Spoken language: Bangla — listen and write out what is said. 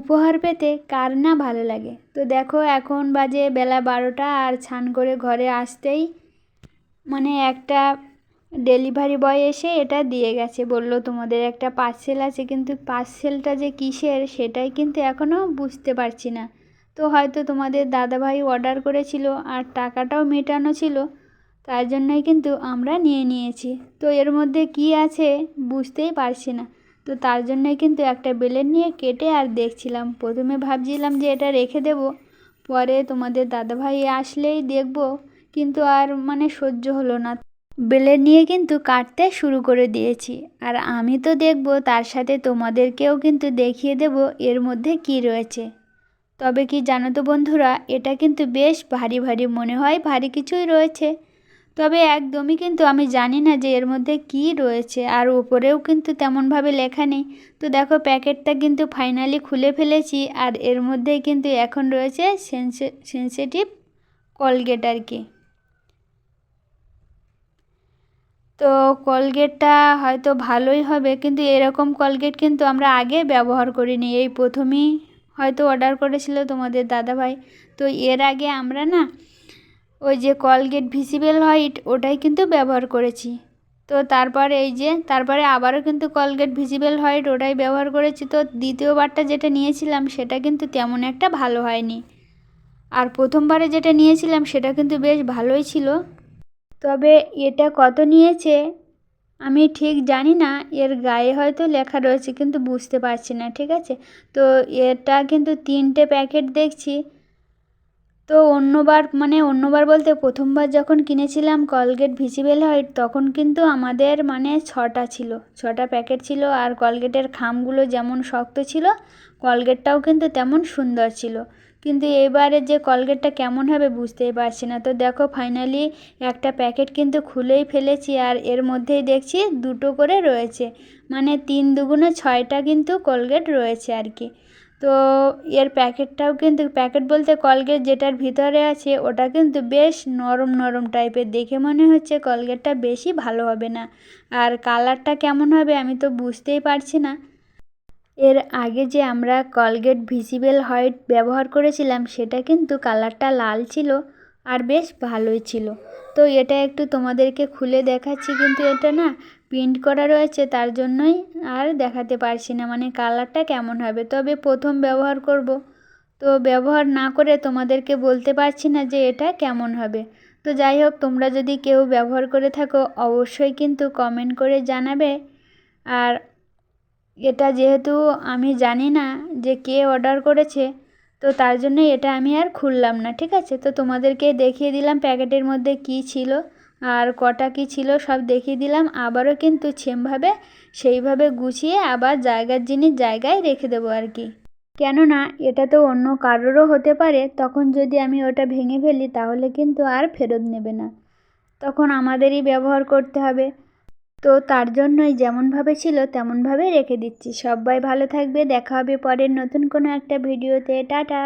উপহার পেতে কার না ভালো লাগে? তো দেখো, এখন বাজে বেলা বারোটা আর ছান করে ঘরে আসতেই মানে একটা ডেলিভারি বয় এসে এটা দিয়ে গেছে। বলল, তোমাদের একটা পার্সেল আছে, কিন্তু পার্সেলটা যে কিসের সেটাই কিন্তু এখনও বুঝতে পারছি না। তো হয়তো তোমাদের দাদাভাই অর্ডার করেছিল আর টাকাটাও মেটানো ছিল, তার জন্যই কিন্তু আমরা নিয়ে নিয়েছি। তো এর মধ্যে কি আছে বুঝতেই পারছি না। তো তার জন্যই কিন্তু একটা বেলেন নিয়ে কেটে আর দেখছিলাম। প্রথমে ভাবছিলাম যে এটা রেখে দেব, পরে তোমাদের দাদাভাই আসলেই দেখব, কিন্তু আর মানে সহ্য হলো না। বেলেন নিয়ে কিন্তু কাটতে শুরু করে দিয়েছি, আর আমি তো দেখব তার সাথে তোমাদেরকেও কিন্তু দেখিয়ে দেব এর মধ্যে কি রয়েছে। তবে কি জানো তো বন্ধুরা, এটা কিন্তু বেশ ভারী ভারী মনে হয় ভারী কিছুই রয়েছে। তবে একদমই কিন্তু আমি জানি না যে এর মধ্যে কি রয়েছে আর উপরেও কিন্তু তেমনভাবে লেখা নেই। তো দেখো প্যাকেটটা কিন্তু ফাইনালি খুলে ফেলেছি আর এর মধ্যেই কিন্তু এখন রয়েছে সেন্সে, সেন্সিটিভ কলগেট আর কি। তো কলগেটটা হয়তো ভালোই হবে কিন্তু এরকম কলগেট কিন্তু আমরা আগে ব্যবহার করিনি। এই প্রথমেই হয়তো অর্ডার করেছিল তোমাদের দাদাভাই। তো এর আগে আমরা না ওই যে কলগেট ভিজিবেল হোয়াইট, ওটাই কিন্তু ব্যবহার করেছি। তো তারপরে এই যে, তারপরে আবারও কিন্তু কলগেট ভিজিবেল হোয়াইট, ওটাই ব্যবহার করেছি। তো দ্বিতীয়বারটা যেটা নিয়েছিলাম, সেটা কিন্তু তেমন একটা ভালো হয়নি। আর প্রথমবারে যেটা নিয়েছিলাম, সেটা কিন্তু বেশ ভালোই ছিল। তবে এটা কত নিয়েছে, আমি ঠিক জানি না। এর গায়ে হয়তো লেখা রয়েছে, কিন্তু বুঝতে পারছি না, ঠিক আছে? তো এটা কিন্তু তিনটে প্যাকেট দেখছি। তো অন্যবার মানে অন্যবার বলতে প্রথমবার যখন কিনেছিলাম কলগেট ভিজিবেল হোয়াইট তখন কিন্তু আমাদের মানে ছটা ছিল, ছটা প্যাকেট ছিল আর কলগেটের খামগুলো যেমন শক্ত ছিল কলগেটটাও কিন্তু তেমন সুন্দর ছিল। কিন্তু এবারে যে কলগেটটা কেমন হবে বুঝতেই পারছি না। তো দেখো ফাইনালি একটা প্যাকেট কিন্তু খুলেই ফেলেছি আর এর মধ্যেই দেখছি দুটো করে রয়েছে। মানে তিন দুগুণে ছয়টা কিন্তু কলগেট রয়েছে আর কি। তো এর প্যাকেটটাও কিন্তু, প্যাকেট বলতে কলগেট যেটার ভিতরে আছে, ওটা কিন্তু বেশ নরম নরম টাইপের। দেখে মনে হচ্ছে কলগেটটা বেশি ভালো হবে না। আর কালারটা কেমন হবে আমি তো বুঝতেই পারছি না। এর আগে যে আমরা কলগেট ভিজিবেল হোয়াইট ব্যবহার করেছিলাম, সেটা কিন্তু কালারটা লাল ছিল। আর বেশ ভালোই ছিল। তো এটা একটু তোমাদেরকে খুলে দেখাচ্ছি, কিন্তু এটা না প্রিন্ট করা রয়েছে, তার জন্যই আর দেখাতে পারছি না মানে কালারটা কেমন হবে। তবে প্রথম ব্যবহার করব। তো ব্যবহার না করে তোমাদেরকে বলতে পারছি না যে এটা কেমন হবে। তো যাই হোক, তোমরা যদি কেউ ব্যবহার করে থাকো, অবশ্যই কিন্তু কমেন্ট করে জানাবে। আর এটা যেহেতু আমি জানি না যে কে অর্ডার করেছে তো তার জন্যই এটা আমি আর খুললাম না, ঠিক আছে? তো তোমাদেরকে দেখিয়ে দিলাম প্যাকেটের মধ্যে কি ছিল আর কটা কি ছিল, সব দেখিয়ে দিলাম। আবারও কিন্তু সেমভাবে, সেইভাবে গুছিয়ে আবার জায়গার জিনিস জায়গায় রেখে দেবো আর কি। কেননা এটা তো অন্য কারোরও হতে পারে, তখন যদি আমি ওটা ভেঙে ফেলি তাহলে কিন্তু আর ফেরত নেবে না। তখন আমাদেরই ব্যবহার করতে হবে। তো তার জন্যই যেমনভাবে ছিল তেমনভাবে রেখে দিচ্ছি। সবাই ভালো থাকবে, দেখা হবে পরের নতুন কোনো একটা ভিডিওতে। টাটা!